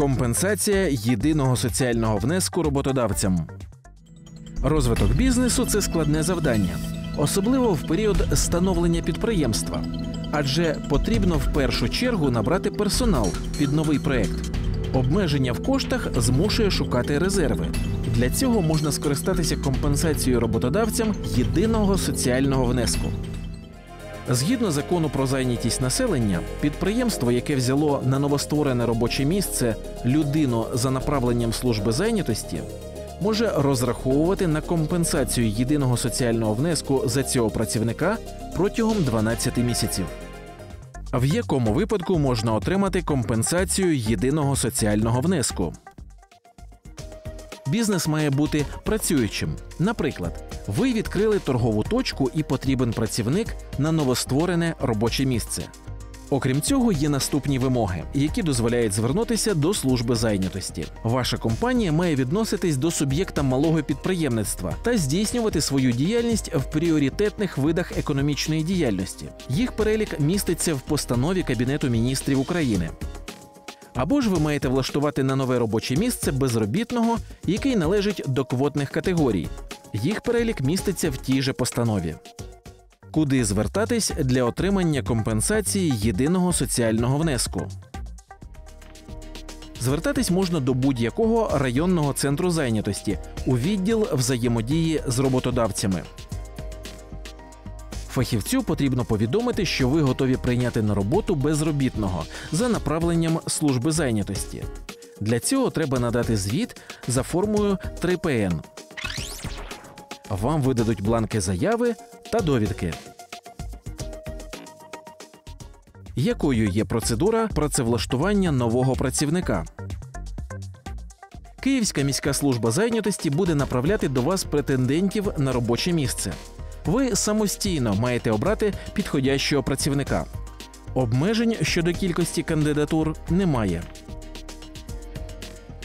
Компенсація єдиного соціального внеску роботодавцям. Розвиток бізнесу це складне завдання, особливо в період становлення підприємства, адже потрібно в першу чергу набрати персонал під новий проект. Обмеження в коштах змушує шукати резерви. Для цього можна скористатися компенсацією роботодавцям єдиного соціального внеску. Згідно закону про зайнятість населення, підприємство, яке взяло на новостворене робоче місце людину за направленням служби зайнятості, може розраховувати на компенсацію єдиного соціального внеску за цього працівника протягом 12 місяців. В якому випадку можна отримати компенсацію єдиного соціального внеску? Бізнес має бути працюючим. Наприклад, ви відкрили торгову точку і потрібен працівник на новостворене робоче місце. Окрім цього, є наступні вимоги, які дозволяють звернутися до служби зайнятості. Ваша компанія має відноситись до суб'єкта малого підприємництва та здійснювати свою діяльність в пріоритетних видах економічної діяльності. Їх перелік міститься в постанові Кабінету міністрів України. Або ж ви маєте влаштувати на нове робоче місце безробітного, який належить до квотних категорій. Їх перелік міститься в тій же постанові. Куди звертатись для отримання компенсації єдиного соціального внеску? Звертатись можна до будь-якого районного центру зайнятості у відділ взаємодії з роботодавцями. Фахівцю потрібно повідомити, що ви готові прийняти на роботу безробітного за направленням служби зайнятості. Для цього треба надати звіт за формою 3ПН. Вам видадуть бланки заяви та довідки. Якою є процедура працевлаштування нового працівника? Київська міська служба зайнятості буде направляти до вас претендентів на робоче місце. Ви самостійно маєте обрати підходящого працівника. Обмежень щодо кількості кандидатур немає.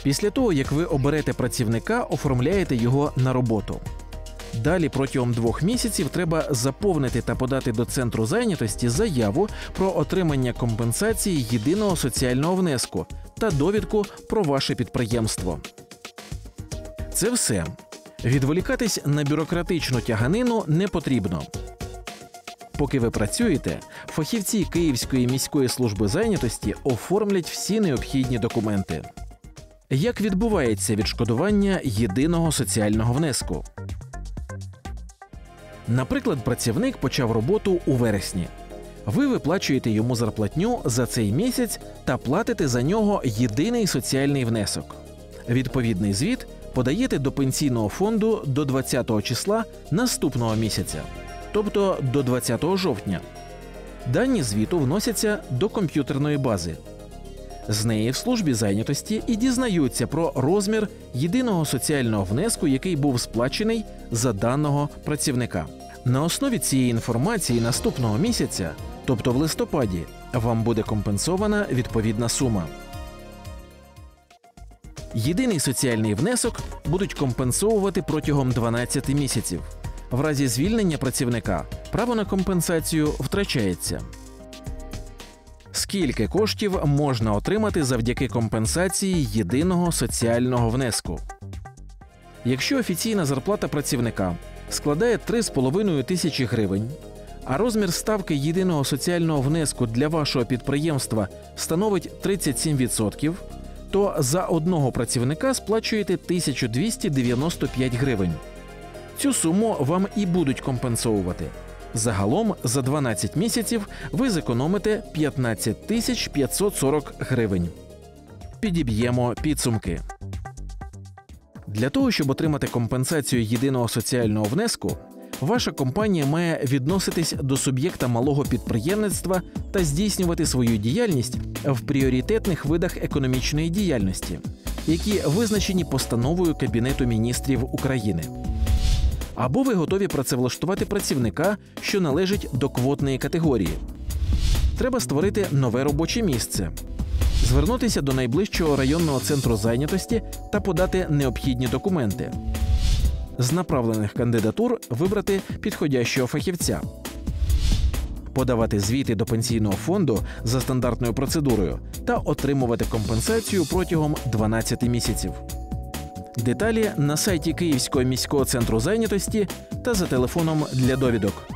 Після того, як ви оберете працівника, оформляєте його на роботу. Далі протягом двох місяців треба заповнити та подати до центру зайнятості заяву про отримання компенсації єдиного соціального внеску та довідку про ваше підприємство. Це все. Відволікатись на бюрократичну тяганину не потрібно. Поки ви працюєте, фахівці Київської міської служби зайнятості оформлять всі необхідні документи. Як відбувається відшкодування єдиного соціального внеску? Наприклад, працівник почав роботу у вересні. Ви виплачуєте йому зарплатню за цей місяць та платите за нього єдиний соціальний внесок. Відповідний звіт подаєте до пенсійного фонду до 20 числа наступного місяця, тобто до 20 жовтня. Дані звіту вносяться до комп'ютерної бази. З неї в службі зайнятості і дізнаються про розмір єдиного соціального внеску, який був сплачений за даного працівника. На основі цієї інформації наступного місяця, тобто в листопаді, вам буде компенсована відповідна сума. Єдиний соціальний внесок будуть компенсовувати протягом 12 місяців. В разі звільнення працівника право на компенсацію втрачається. Скільки коштів можна отримати завдяки компенсації єдиного соціального внеску? Якщо офіційна зарплата працівника складає 3,5 тисячі гривень, а розмір ставки єдиного соціального внеску для вашого підприємства становить 37%, то за одного працівника сплачуєте 1295 гривень. Цю суму вам і будуть компенсовувати. Загалом за 12 місяців ви зекономите 15 тисяч 540 гривень. Підіб'ємо підсумки. Для того, щоб отримати компенсацію єдиного соціального внеску, ваша компанія має відноситись до суб'єкта малого підприємництва та здійснювати свою діяльність в пріоритетних видах економічної діяльності, які визначені постановою Кабінету міністрів України. Або ви готові працевлаштувати працівника, що належить до квотної категорії. Треба створити нове робоче місце, звернутися до найближчого районного центру зайнятості та подати необхідні документи. З направлених кандидатур вибрати підходящого фахівця. подавати звіти до пенсійного фонду за стандартною процедурою та отримувати компенсацію протягом 12 місяців. Деталі на сайті Київського міського центру зайнятості та за телефоном для довідок